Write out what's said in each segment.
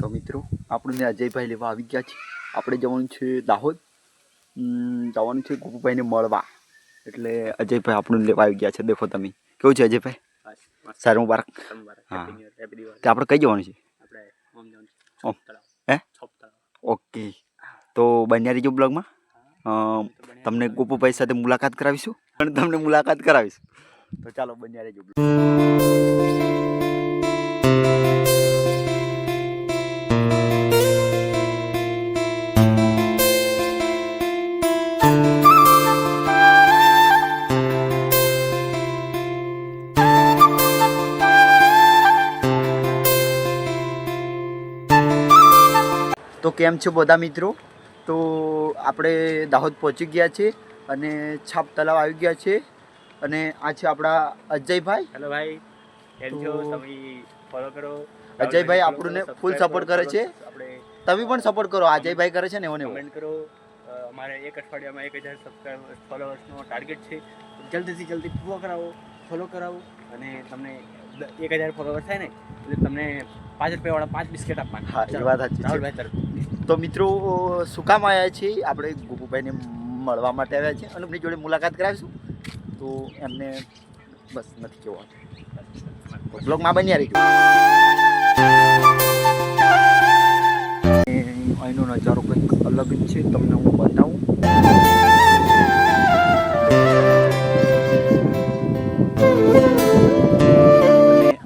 તો મિત્રો આપણને અજયભાઈ લેવા આવી ગયા છે. આપણે જવાનું છે દાહોદ. જવાનું છે ગોપુભાઈને મળવા. એટલે અજયભાઈ આપણને લેવા આવી ગયા છે. દેખો તમે. કેવું છે અજયભાઈ? સારું મુબારક. હા. તે આપણે કઈ જવાનું છે? હે? ઓકે. તો બન્યા રહીજો બ્લોગમાં. તમને ગોપુભાઈ સાથે મુલાકાત કરાવીશું. અને તમને મુલાકાત કરાવીશું. તો ચાલો બન્યા રહેજો. તો કેમ છો બધા મિત્રો? તો આપણે દાહોદ પહોંચી ગયા છે અને છાપ તલાવ આવી ગયા છે અને આ છે આપણા અજયભાઈ. હેલો ભાઈ કેમ છો? તમે ફોલો કરો. અજયભાઈ આપણને ફૂલ સપોર્ટ કરે છે. આપણે તમે પણ સપોર્ટ કરો અજયભાઈ કરે છે ને એવો ને કમેન્ટ કરો. અમારે એક અઠવાડિયામાં એક હજાર સબસ્ક્રાઈબર્સ ફોલોઅર્સનો ટાર્ગેટ છે. જલ્દીથી જલ્દી પૂરો કરાવો ફોલો કરાવો અને તમને એક હજાર ફોલોવર્સ થાય ને એટલે તમને પાંચ રૂપિયાવાળા પાંચ બિસ્કેટ આપવાના. હા એ વાત સાચી રાહુલભાઈ તરફથી. તો મિત્રો, શું કામ આવ્યા છે આપણે ગોપુભાઈને મળવા માટે આવ્યા છે અને એમની જોડે મુલાકાત કરાવીશું. તો એમને બસ નથી કેવું બ્લોગમાં બન્યા રહીજો. અહીંનો નજારો કંઈક અલગ જ છે, તમને હું બતાવું.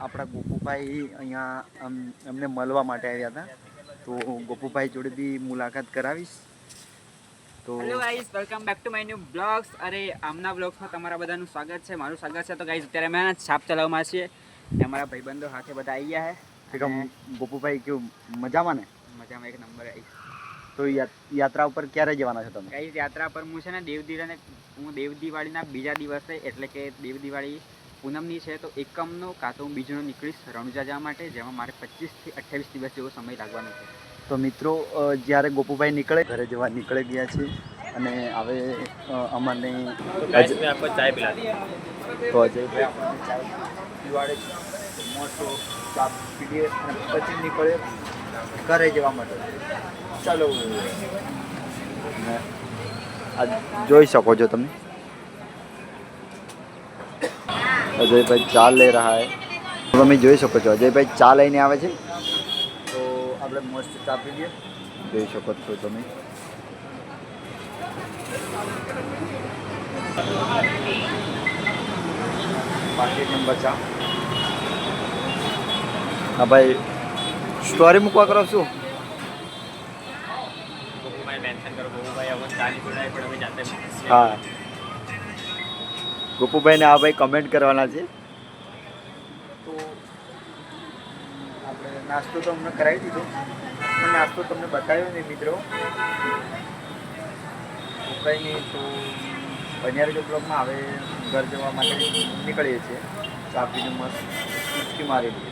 આપણા ગોપુભાઈ અહીંયા એમને મળવા માટે આવ્યા હતા. તો ગોપુભાઈ જોડે બી મુલાકાત કરાવીશ. તો hello guys welcome back to my new blogs અરે આમના બ્લોગ્સમાં તમારા બધાનું સ્વાગત છે મારું સ્વાગત છે. તો ગાઈઝ અત્યારે અમે છાપ ચલાવવામાં છીએ. ને અમારા ભાઈબંધો સાથે બધા આવી ગયા છે. એકદમ ગોપુભાઈ કેવું મજામાં ને? મજામાં એક નંબર આવી તો યાત્રા ઉપર ક્યારે જવાના છો તમે? ગાઈઝ યાત્રા પર હું છે ને દેવ હું દેવ દિવાળીના બીજા દિવસે એટલે કે દેવ દિવાળી પૂનમની છે તો એકમનો કાં તો હું બીજનો નીકળીશ રણુજા જવા માટે જેમાં મારે પચીસથી અઠ્યાવીસ દિવસ જેવો સમય લાગવાનો છે. તો મિત્રો જ્યારે ગોપુભાઈ નીકળે ઘરે જવા નીકળી ગયા છે અને હવે અમને ચાય પીલા તો અજયભાઈ આપણને મોટો પછી નીકળે ઘરે જવા માટે. ચાલો. જોઈ શકો છો તમે. અજયભાઈ ચા લઈ રહ્યા હે તમે જોઈ શકો છો અજયભાઈ ચા લઈને આવે છે. તો આપણે મસ્ત ચા પી લઈએ. જોઈ શકો છો તમે. પાકીટ નંબર ચા. હા ભાઈ સ્ટોરી મૂકવા કરો શું? ગોપુભાઈ ગોપુભાઈને આ ભાઈ કમેન્ટ કરવાના છે. તો આપણે નાસ્તો તો અમને કરાવી દીધો. પણ નાસ્તો તમને બતાવ્યો નહીં, મિત્રો. કંઈ નહીં તો બન્યારી જો બ્લોકમાં હવે ઘર જવા માટે નીકળીએ છીએ. ચાપીને મસ્ત મારી લઈએ